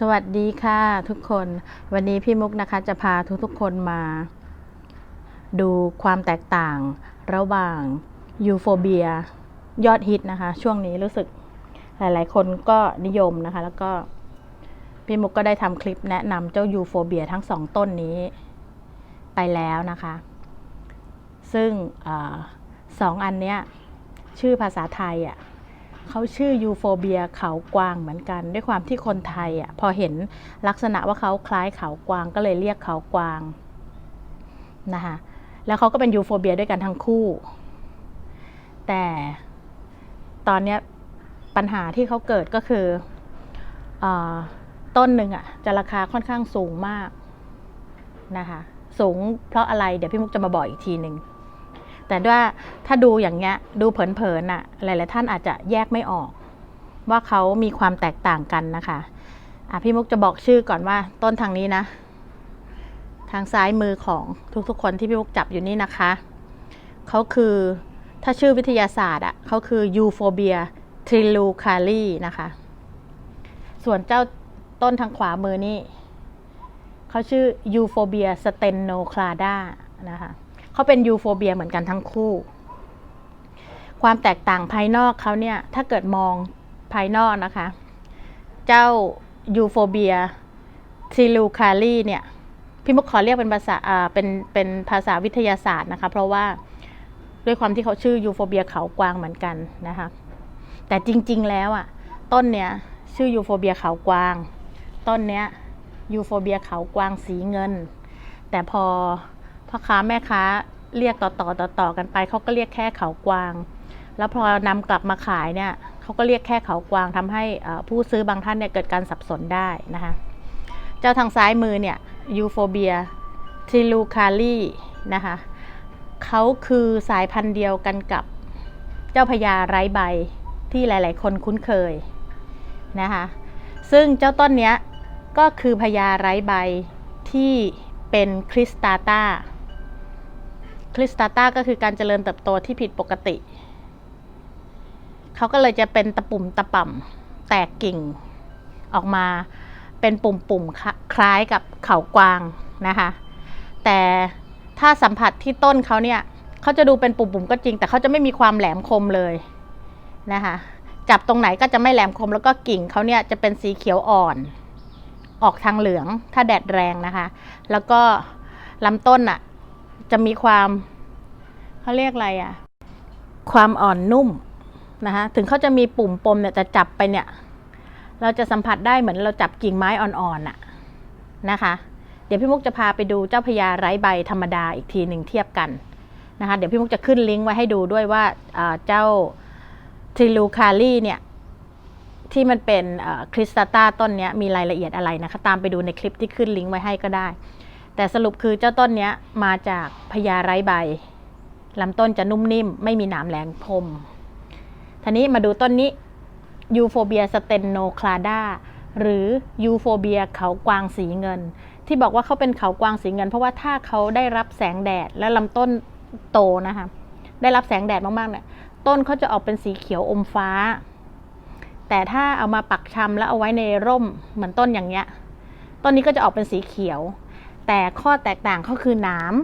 สวัสดีค่ะทุกคนวันนี้พี่มุกนะคะจะพาทุกๆคนมา ดูความแตกต่างระหว่างยูโฟเบียยอดฮิตนะคะ ช่วงนี้รู้สึกหลายๆ คนก็นิยมนะคะ แล้วก็พี่มุกก็ได้ทำคลิปแนะนำเจ้ายูโฟเบียทั้งสองต้นนี้ไปแล้วนะคะ ซึ่งอสองอันเนี้ยชื่อภาษาไทยอะ เขาชื่อยูโฟเบียเขากวางเหมือนกัน ด้วยความที่คนไทยอะพอเห็นลักษณะว่าเขาคล้ายเขากวางก็เลยเรียกเขากวางนะคะแล้วเขาก็เป็นยูโฟเบียด้วยกันทั้งคู่ แต่ตอนนี้ปัญหาที่เขาเกิดก็คืออต้นหนึ่งอะจะราคาค่อนข้างสูงมากนะคะสูงเพราะอะไรเดี๋ยวพี่มุกจะมาบอกอีกทีหนึ่ง แต่ว่าถ้าดูอย่างเงี้ยดูเผินๆน่ะหลายๆท่านอาจจะแยกไม่ออก ว่าเขามีความแตกต่างกันนะคะอะพี่มุกจะบอกชื่อก่อนว่าต้นทางนี้นะ ทางซ้ายมือของทุกๆคนที่พี่มุกจับอยู่นี่นะคะเขาคือถ้าชื่อวิทยาศาสตร์อะเขาคือยูโฟเบียทริลูคาลีนะคะ ส่วนเจ้าต้นทางขวามือนี่เขาชื่อยูโฟเบียสเตนโนคลาดานะคะ เขาเป็นยูโฟเบียเหมือนกันทั้งคู่ ความแตกต่างภายนอกเขาเนี่ย ถ้าเกิดมองภายนอกนะคะ เจ้ายูโฟเบียทิลูคาลีเนี่ย พี่มุกขอเรียกเป็นภาษาอ่าเป็นเป็นภาษาวิทยาศาสตร์นะคะ เพราะว่าด้วยความที่เขาชื่อยูโฟเบียเขากวางเหมือนกันนะคะ แต่จริง ๆ แล้วอะ ต้นเนี้ยชื่อยูโฟเบียเขากวาง ต้นเนี้ยยูโฟเบียเขากวางสีเงิน แต่พอ พ่อค้าแม่ค้าเรียกต่อต่อต่อต่อกันไปเขาก็เรียกแค่เขากวาง แล้วพอนำกลับมาขายเนี่ยเขาก็เรียกแค่เขากวางทำให้ผู้ซื้อบางท่านเนี่ยเกิดการสับสนได้นะคะเจ้าทางซ้ายมือเนี่ยยูโฟเบียทิลูคาลีนะคะเขาคือสายพันธุ์เดียวกันกับเจ้าพญาไร้ใบที่หลาย ๆ คนคุ้นเคยนะคะซึ่งเจ้าต้นเนี้ยก็คือพญาไร้ใบที่เป็นคริสตาตา คริสตาตาก็คือการเจริญเติบโตที่ผิดปกติ เขาก็เลยจะเป็นตะปุ่มตะป่ำแตกกิ่งออกมาเป็นปุ่มๆคล้คล้ายกับเขากวางนะคะ แต่ถ้าสัมผัสที่ต้นเขาเนี่ยเขาจะดูเป็นปุ่มๆก็จริง แต่เขาจะไม่มีความแหลมคมเลยนะคะจับตรงไหนก็จะไม่แหลมคมแล้วก็กิ่งเขาเนี่ยจะเป็นสีเขียวอ่อน ออกทางเหลืองถ้าแดดแรงนะคะ แล้วก็ลำต้นอะ จะมีความเขาเรียกอะไรอะ ความอ่อนนุ่มนะคะถึงเขาจะมีปุ่มปมเนี่ยแต่จับไปเนี่ย เราจะสัมผัสได้เหมือนเราจับกิ่งไม้อ่อนๆน่ะนะคะ เดี๋ยวพี่มุกจะพาไปดูเจ้าพญาไร้ใบธรรมดาอีกทีหนึ่งเทียบกันนะคะเดี๋ยวพี่มุกจะขึ้นลิงก์ไว้ให้ดูด้วยว่าเจ้าทริลูคาลีเนี่ยที่มันเป็นคริสตาตาต้นนี้มีรายละเอียดอะไรนะคะ ตามไปดูในคลิปที่ขึ้นลิงก์ไว้ให้ก็ได้ แต่สรุปคือเจ้าต้นนี้มาจากพญาไร้ใบลำต้นจะนุ่มนิ่ม ไม่มีหนามแหลมคมทีนี้มาดูต้นนี้ยูโฟเบียสเตนโนคลาดาหรือยูโฟเบียเขากวางสีเงิน ที่บอกว่าเขาเป็นเขากวางสีเงิน เพราะว่าถ้าเขาได้รับแสงแดดและลำต้นโตนะคะได้รับแสงแดดมากๆเนี่ยต้นเขาจะออกเป็นสีเขียวอมฟ้า แต่ถ้าเอามาปักชำแล้วเอาไว้ในร่มเหมือนต้นอย่างเงี้ย ต้นนี้ก็จะออกเป็นสีเขียว แต่ข้อแตกต่างเขาคือหนาม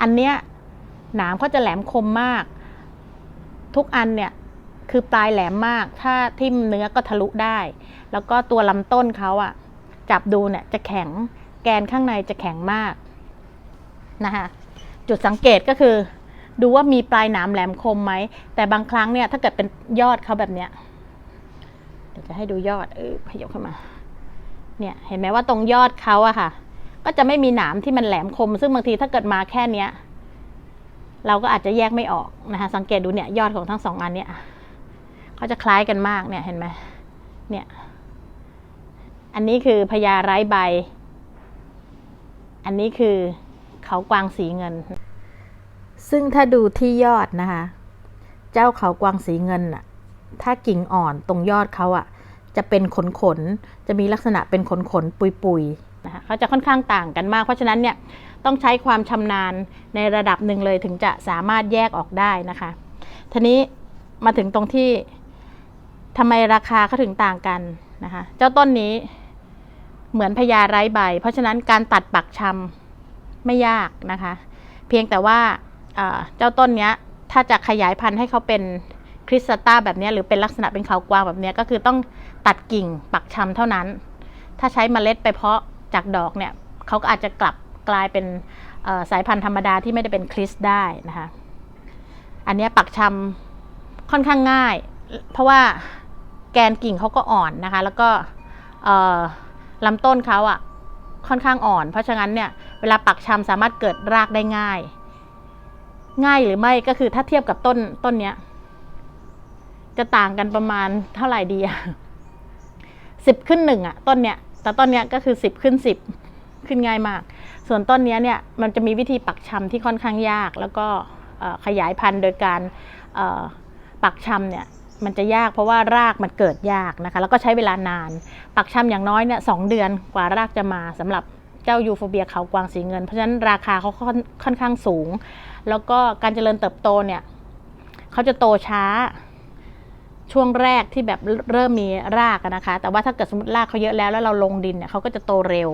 อันเนี้ยหนามเขาจะแหลมคมมาก ทุกอันเนี่ยคือปลายแหลมมาก ถ้าทิ่มเนื้อก็ทะลุได้ แล้วก็ตัวลำต้นเขาอะจับดูเนี่ยจะแข็ง แกนข้างในจะแข็งมากนะคะจุดสังเกตก็คือ ดูว่ามีปลายหนามแหลมคมไหม แต่บางครั้งเนี่ยถ้าเกิดเป็นยอดเขาแบบเนี้ยเดี๋ยวจะให้ดูยอดเออขยับเข้ามา เนี่ยเห็นไหมว่าตรงยอดเขาอะค่ะ ก็จะไม่มีหนามที่มันแหลมคม ซึ่งบางทีถ้าเกิดมาแค่เนี้ย เราก็อาจจะแยกไม่ออกนะคะ สังเกตดูเนี่ยยอดของทั้งสองอันเนี่ยเขาจะคล้ายกันมากเนี่ยเห็นไหมเนี่ย อันนี้คือพญาไร้ใบ อันนี้คือเขากวางสีเงิน ซึ่งถ้าดูที่ยอดนะคะ เจ้าเขากวางสีเงินน่ะถ้ากิ่งอ่อนตรงยอดเขาอะจะเป็นขนขน จะมีลักษณะเป็นขนขนปุยปุย นะคะเขาจะค่อนข้างต่างกันมาก เพราะฉะนั้นเนี่ยต้องใช้ความชำนาญในระดับหนึ่งเลยถึงจะสามารถแยกออกได้นะคะ ทีนี้มาถึงตรงที่ทำไมราคาเขาถึงต่างกันนะคะ เจ้าต้นนี้เหมือนพญาไร้ใบ เพราะฉะนั้นการตัดปักชำไม่ยากนะคะ เพียงแต่ว่าเจ้าต้นเนี้ยถ้าจะขยายพันธุ์ให้เขาเป็นคริสตาแบบนี้หรือเป็นลักษณะเป็นเขากวางแบบนี้ก็คือต้องตัดกิ่งปักชำเท่านั้น ถ้าใช้เมล็ดไปเพาะ จากดอกเนี่ยเขาก็อาจจะกลับกลายเป็นสายพันธุ์ธรรมดาที่ไม่ได้เป็นคริสได้นะคะอันนี้ปักชำค่อนข้างง่าย เพราะว่าแกนกิ่งเขาก็อ่อนนะคะ แล้วก็ลำต้นเขาอะค่อนข้างอ่อน เพราะฉะนั้นเนี่ยเวลาปักชำสามารถเกิดรากได้ง่าย ง่ายหรือไม่ก็คือถ้าเทียบกับต้นต้นเนี้ย จะต่างกันประมาณเท่าไหร่ดีอะสิบขึ้นหนึ่งอะต้นเนี้ย แต่ต้นเนี้ยก็คือสิบขึ้นสิบขึ้นง่ายมาก ส่วนต้นเนี้ยเนี่ยมันจะมีวิธีปักชำที่ค่อนข้างยาก แล้วก็ขยายพันธุ์โดยการปักชำเนี่ยมันจะยากเพราะว่ารากมันเกิดยากนะคะ แล้วก็ใช้เวลานาน ปักชำอย่างน้อยเนี่ยสองเดือนกว่ารากจะมาสำหรับเจ้ายูโฟเบียเขากวางสีเงิน เพราะฉะนั้นราคาเขาค่อนค่อนข้างสูง แล้วก็การเจริญเติบโตเนี่ยเขาจะโตช้า ช่วงแรกที่แบบเริ่มมีรากนะคะ แต่ว่าถ้าเกิดสมมติรากเขาเยอะแล้วแล้วเราลงดินเนี่ยเขาก็จะโตเร็ว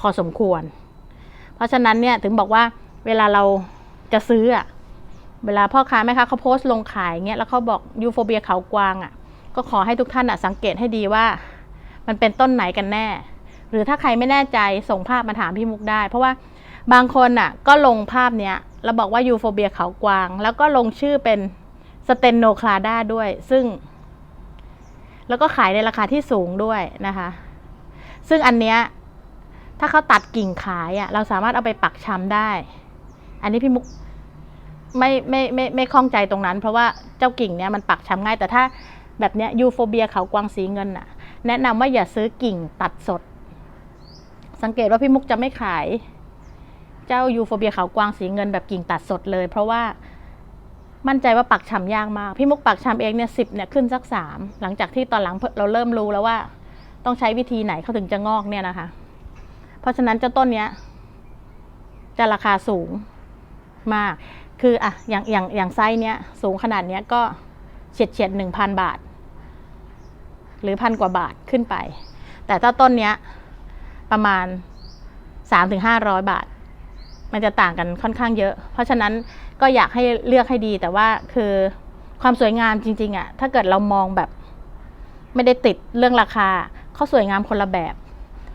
พอสมควร เพราะฉะนั้นเนี่ยถึงบอกว่าเวลาเราจะซื้ออะเวลาพ่อค้าแม่ค้าเขาโพสต์ลงขายเงี้ยแล้วเขาบอกยูโฟเบียเขากวางอะก็ขอให้ทุกท่านอะสังเกตให้ดีว่า มันเป็นต้นไหนกันแน่ หรือถ้าใครไม่แน่ใจส่งภาพมาถามพี่มุกได้ เพราะว่าบางคนอะก็ลงภาพเนี้ยแล้วบอกว่ายูโฟเบียเขากวาง แล้วก็ลงชื่อเป็น สเตนโนคลาดาด้วย ซึ่ง แล้วก็ขายในราคาที่สูงด้วยนะคะ ซึ่งอันเนี้ยถ้าเขาตัดกิ่งขายอะ เราสามารถเอาไปปักชำได้ อันนี้พี่มุกไม่ไม่ไม่ไม่คล่องใจตรงนั้น เพราะว่าเจ้ากิ่งเนี้ยมันปักชำง่าย แต่ถ้าแบบเนี้ยยูโฟเบียเขากวางสีเงินอะ แนะนำว่าอย่าซื้อกิ่งตัดสด สังเกตว่าพี่มุกจะไม่ขาย เจ้ายูโฟเบียเขากวางสีเงินแบบกิ่งตัดสดเลย เพราะว่า มั่นใจว่าปักชำยากมาก พี่มุกปักชำเองเนี่ยสิบเนี่ยขึ้นสักสามหลังจากที่ตอนหลังเราเริ่มรู้แล้วว่า ต้องใช้วิธีไหนเขาถึงจะงอกเนี่ยนะคะ เพราะฉะนั้นเจ้าต้นเนี้ยจะราคาสูงมาก คืออะอย่างอย่างอย่างไซส์เนี้ยสูงขนาดเนี้ยก็เฉียดเฉียดหนึ่งพันบาท หรือพันกว่าบาทขึ้นไป แต่ถ้าต้นเนี้ยประมาณสามถึงห้าร้อยบาท มันจะต่างกันค่อนข้างเยอะ เพราะฉะนั้นก็อยากให้เลือกให้ดี แต่ว่าคือความสวยงามจริงๆอะถ้าเกิดเรามองแบบ ไม่ได้ติดเรื่องราคาเขาสวยงามคนละแบบ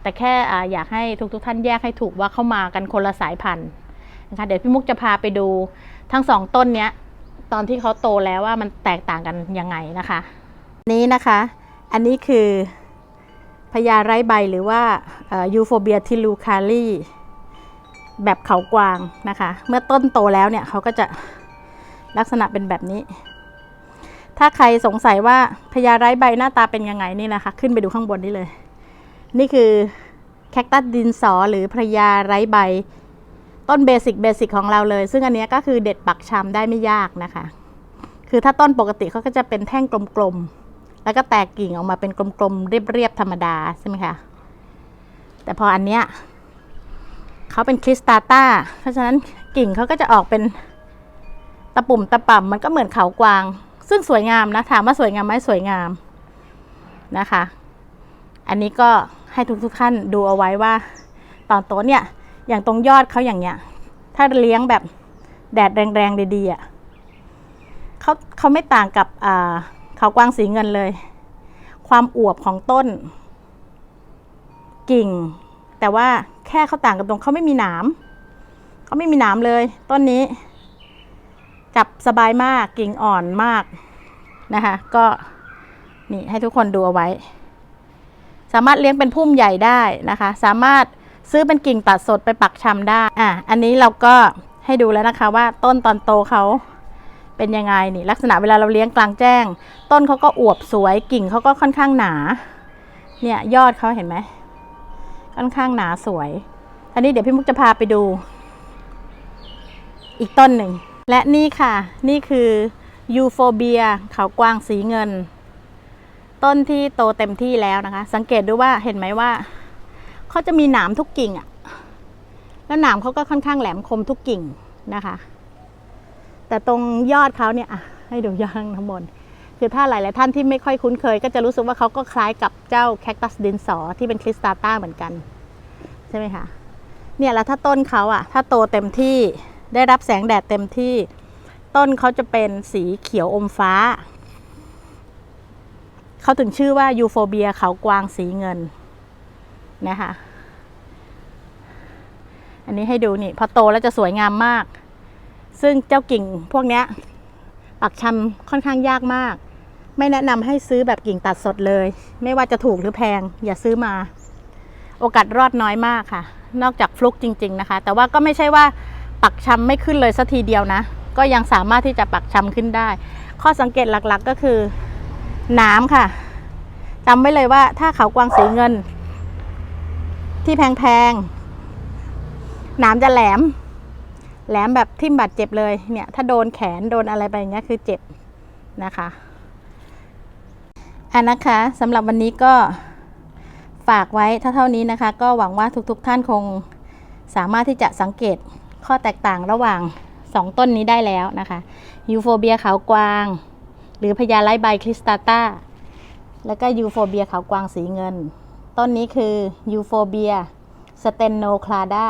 แต่แค่ออยากให้ทุกๆท่านแยกให้ถูกว่าเข้ามากันคนละสายพันธุ์นะคะเดี๋ยวพี่มุกจะพาไปดูทั้งสองต้นเนี้ย ตอนที่เขาโตแล้วว่ามันแตกต่างกันยังไงนะคะ นี้นะคะ อันนี้คือพญาไร้ใบหรือว่ายูโฟเบียทิลูคาลี แบบเขากวางนะคะ เมื่อต้นโตแล้วเนี่ยเขาก็จะลักษณะเป็นแบบนี้ ถ้าใครสงสัยว่าพญาไร้ใบหน้าตาเป็นยังไงนี่นะคะ ขึ้นไปดูข้างบนนี้เลย นี่คือแคคตัสดินสอหรือพญาไร้ใบ ต้นเบสิกเบสิกของเราเลย ซึ่งอันนี้ก็คือเด็ดปักชำได้ไม่ยากนะคะ คือถ้าต้นปกติเขาก็จะเป็นแท่งกลมๆ แล้วก็แตกกิ่งออกมาเป็นกลมๆเรียบๆธรรมดาใช่ไหมคะ แต่พออันเนี้ย เขาเป็นคริสตาต้า เพราะฉะนั้นกิ่งเขาก็จะออกเป็นตะปุ่มตะป่ำมันก็เหมือนเขากวาง ซึ่งสวยงามนะ ถามว่าสวยงามไหมสวยงามนะคะ อันนี้ก็ให้ทุกๆท่านดูเอาไว้ว่า ตอนโตเนี่ย อย่างตรงยอดเขาอย่างเงี้ย ถ้าเลี้ยงแบบแดดแรงๆดีๆอะเขาเขาไม่ต่างกับอ่าเขากวางสีเงินเลย ความอวบของต้น กิ่ง แต่ว่าแค่เขาต่างกันตรงเขาไม่มีหนามเขาไม่มีหนามเลย ต้นนี้จับสบายมากกิ่งอ่อนมากนะคะ ก็นี่ให้ทุกคนดูเอาไว้ สามารถเลี้ยงเป็นพุ่มใหญ่ได้นะคะ สามารถซื้อเป็นกิ่งตัดสดไปปักชำได้อะอันนี้เราก็ให้ดูแล้วนะคะว่าต้นตอนโตเขาเป็นยังไงนี่ลักษณะเวลาเราเลี้ยงกลางแจ้ง ต้นเขาก็อวบสวยกิ่งเขาก็ค่อนข้างหนา เนี่ยยอดเขาเห็นไหม ค่อนข้างหนาสวย อันนี้เดี๋ยวพี่มุกจะพาไปดู อีกต้นหนึ่ง และนี่ค่ะ นี่คือยูโฟเบียเขากวางสีเงิน ต้นที่โตเต็มที่แล้วนะคะ สังเกตดูว่าเห็นไหมว่าเขาจะมีหนามทุกกิ่งอะแล้วหนามเขาก็ค่อนข้างแหลมคมทุกกิ่งนะคะ แต่ตรงยอดเขาเนี่ยอะให้ดูยอดทั้งหมด คือถ้าหลาย ๆ ท่านที่ไม่ค่อยคุ้นเคย ก็จะรู้สึกว่าเขาก็คล้ายกับเจ้าแคคตัสดินสอที่เป็นคริสตาต้าเหมือนกัน ใช่ไหมคะเนี่ยแล้วถ้าต้นเขาอะถ้าโตเต็มที่ได้รับแสงแดดเต็มที่ ต้นเขาจะเป็นสีเขียวอมฟ้า เขาถึงชื่อว่ายูโฟเบียเขากวางสีเงินนะคะอันนี้ให้ดูนี่พอโตแล้วจะสวยงามมาก ซึ่งเจ้ากิ่งพวกเนี้ยปักชำค่อนข้างยากมาก ไม่แนะนำให้ซื้อแบบกิ่งตัดสดเลย ไม่ว่าจะถูกหรือแพง อย่าซื้อมา โอกาสรอดน้อยมากค่ะ นอกจากฟลุกจริง ๆนะคะ แต่ว่าก็ไม่ใช่ว่าปักชำไม่ขึ้นเลยสัทีเดียวนะ ก็ยังสามารถที่จะปักชำขึ้นได้ ข้อสังเกตหลักๆก็คือ น้ำค่ะจำไว้เลยว่าถ้าเขากวางสีเงิน ที่แพงๆน้ำจะแหลม แหลมแบบทิ่มบาดเจ็บเลยเนี่ย ถ้าโดนแขนโดนอะไรไปอย่างเงี้ยคือเจ็บนะคะ อันนะคะสำหรับวันนี้ก็ฝากไว้เท่าๆนี้นะคะ ก็หวังว่าทุกๆท่านคงสามารถที่จะสังเกตข้อแตกต่างระหว่าง 2 ต้นนี้ได้แล้วนะคะยูโฟเบียขาวกวาง หรือพญาไลใบคริสตาตาแล้วก็ยูโฟเบียขาวกวางสีเงิน ต้นนี้คือยูโฟเบียสเตนโนคลาดา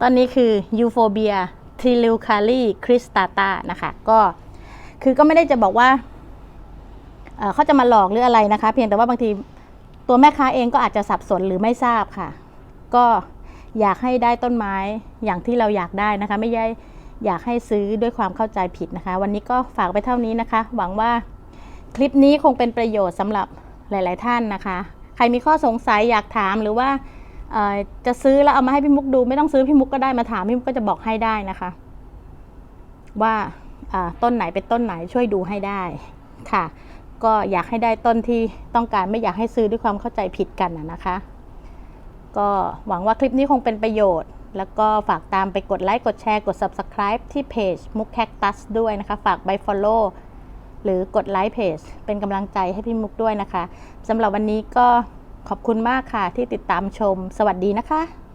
ต้นนี้คือยูโฟเบียทิลิคาลีคริสตาตานะคะ ก็คือก็ไม่ได้จะบอกว่า เขาจะมาหลอกหรืออะไรนะคะ เพียงแต่ว่าบางทีตัวแม่ค้าเองก็อาจจะสับสนหรือไม่ทราบค่ะ ก็อยากให้ได้ต้นไม้อย่างที่เราอยากได้นะคะ ไม่ใช่อยากให้ซื้อด้วยความเข้าใจผิดนะคะ วันนี้ก็ฝากไปเท่านี้นะคะ หวังว่าคลิปนี้คงเป็นประโยชน์สำหรับหลาย ๆ ท่านนะคะ ใครมีข้อสงสัยอยากถามหรือว่าจะซื้อแล้วเอามาให้พี่มุกดูไม่ต้องซื้อพี่มุกก็ได้มาถามพี่มุกก็จะบอกให้ได้นะคะ ว่าต้นไหนเป็นต้นไหนช่วยดูให้ได้ค่ะ ก็อยากให้ได้ต้นที่ต้องการไม่อยากให้ซื้อด้วยความเข้าใจผิดกันนะคะ ก็หวังว่าคลิปนี้คงเป็นประโยชน์ แล้วก็ฝากตามไปกดไลค์กดแชร์กด subscribe ที่เพจมุกแคคตัสด้วยนะคะ ฝากใบ follow หรือกดไลค์เพจเป็นกำลังใจให้พี่มุกด้วยนะคะสำหรับวันนี้ก็ขอบคุณมากค่ะที่ติดตามชม สวัสดีนะคะ